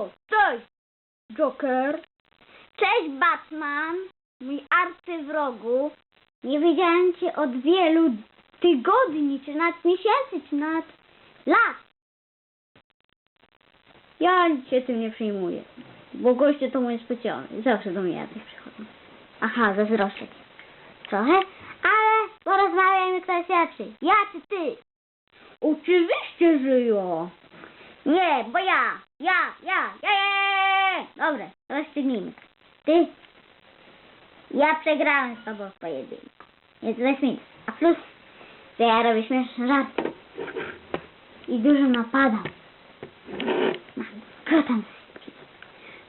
O, cześć, Joker. Cześć Batman, mój arcywrogu. Nie widziałem cię od wielu tygodni, czy nawet miesięcy, czy nawet lat. Ja się tym nie przejmuję, bo goście to moje specjalne. Zawsze do mnie jacyś przychodzą. Aha, zazdroszczę cię. Trochę, ale porozmawiajmy kto jest lepszy. Ja czy ty? Oczywiście, że ja. Nie, bo ja. Ja, ja, ja, ja. Dobra, rozstrzygnijmy. Ty. Ja przegrałem z tobą w pojedynku. Więc jest minus. A plus, że ja robię śmieszne żarty. I dużo napadam. Skrotam wszystkich.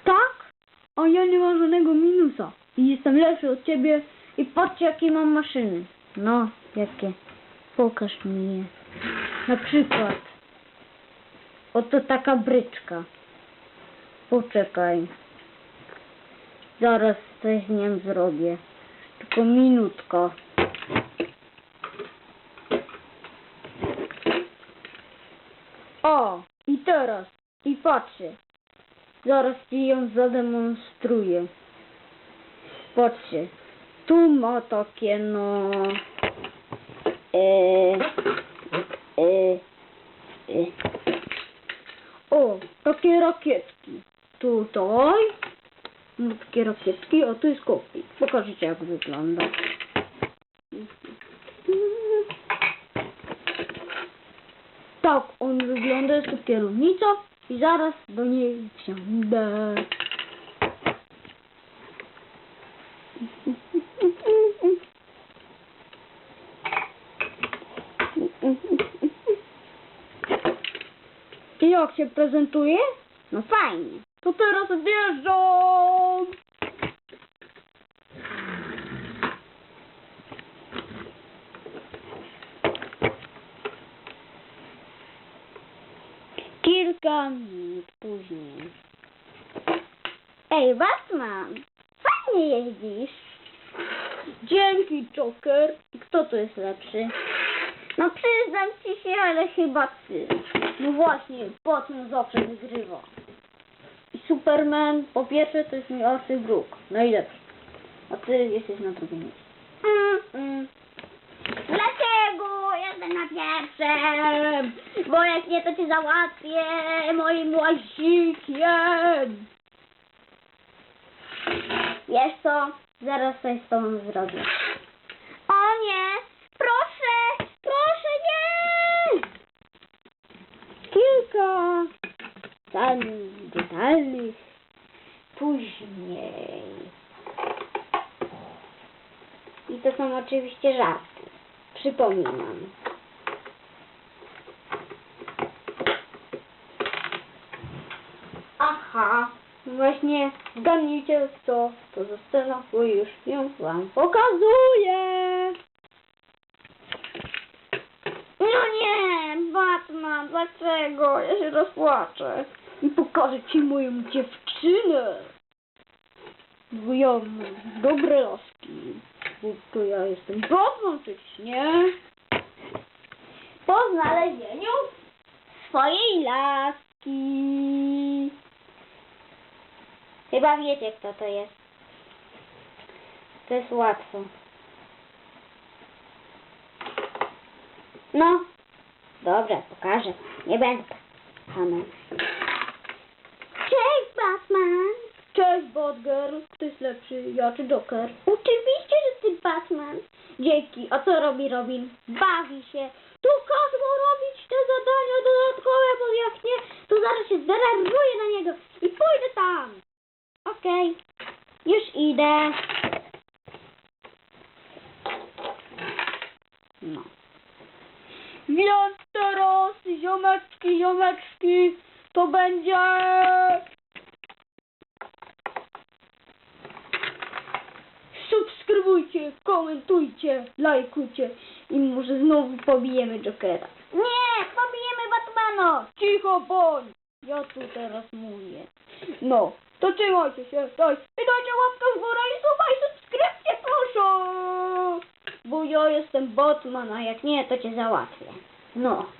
Tak? A ja nie mam żadnego minusa. I jestem lepszy od ciebie i patrzcie jakie mam maszyny. No, jakie. Pokaż mi je. Na przykład. Oto taka bryczka. Poczekaj. Zaraz coś z nią zrobię. Tylko minutka. O, i teraz. I patrzcie. Zaraz ci ją zademonstruję. Patrzcie. Tu ma takie no... takie rakietki. Tutaj. No, takie rakietki, a tu jest kopii. Pokażę ci jak wygląda. Tak on wygląda, jest to kierownica i zaraz do niej wsiądę. I jak się prezentuje? No fajnie. To teraz wjeżdżam! Kilka minut później. Ej, Batman, fajnie jeździsz. Dzięki, Joker. Kto tu jest lepszy? No przyznam ci się, ale chyba ty. No właśnie, Batman zawsze wygrywa. I Superman, po pierwsze, to jest mój Arthur Brook. Najlepszy. A ty jesteś na drugim miejscu. Mm, mm. Dlaczego jestem na pierwszym? Bo jak nie, to cię załatwię moim łazikiem. Wiesz co? Zaraz coś z tobą zrobię. O nie! Proszę! Proszę nie! Kilka zdań detalnych później. I to są oczywiście żarty. Przypominam. Aha, właśnie zgadnijcie co to za scena, bo już ją wam pokazuję. No nie! Batman, dlaczego? Ja się rozpłaczę. I pokażę ci moją dziewczynę. Bo ja mam dobre laski. Bo to ja jestem Batman przecież, nie? Po znalezieniu swojej laski. Chyba wiecie, kto to jest. To jest łatwo. No, Dobra, pokażę. nie będę. Hammer. Cześć, Batman. Batgirl. Kto jest lepszy, ja czy Joker? Oczywiście, że ty Batman. Dzięki. A co robi Robin? Bawi się. Tu każ robić te zadania dodatkowe, bo jak nie, to zaraz się zdenerwuję na niego i pójdę tam. Okej, już idę. No. Więc teraz, ziomeczki, ziomeczki, to będzie... Subskrybujcie, komentujcie, lajkujcie i może znowu pobijemy Jokera. Nie, pobijemy Batmana. Cicho bądź! Ja tu teraz mówię. No, to trzymajcie się, daj, i dajcie łapkę w górę i suba i subskrypcję proszę! Bo ja jestem Batman, a jak nie, to cię załatwię. No.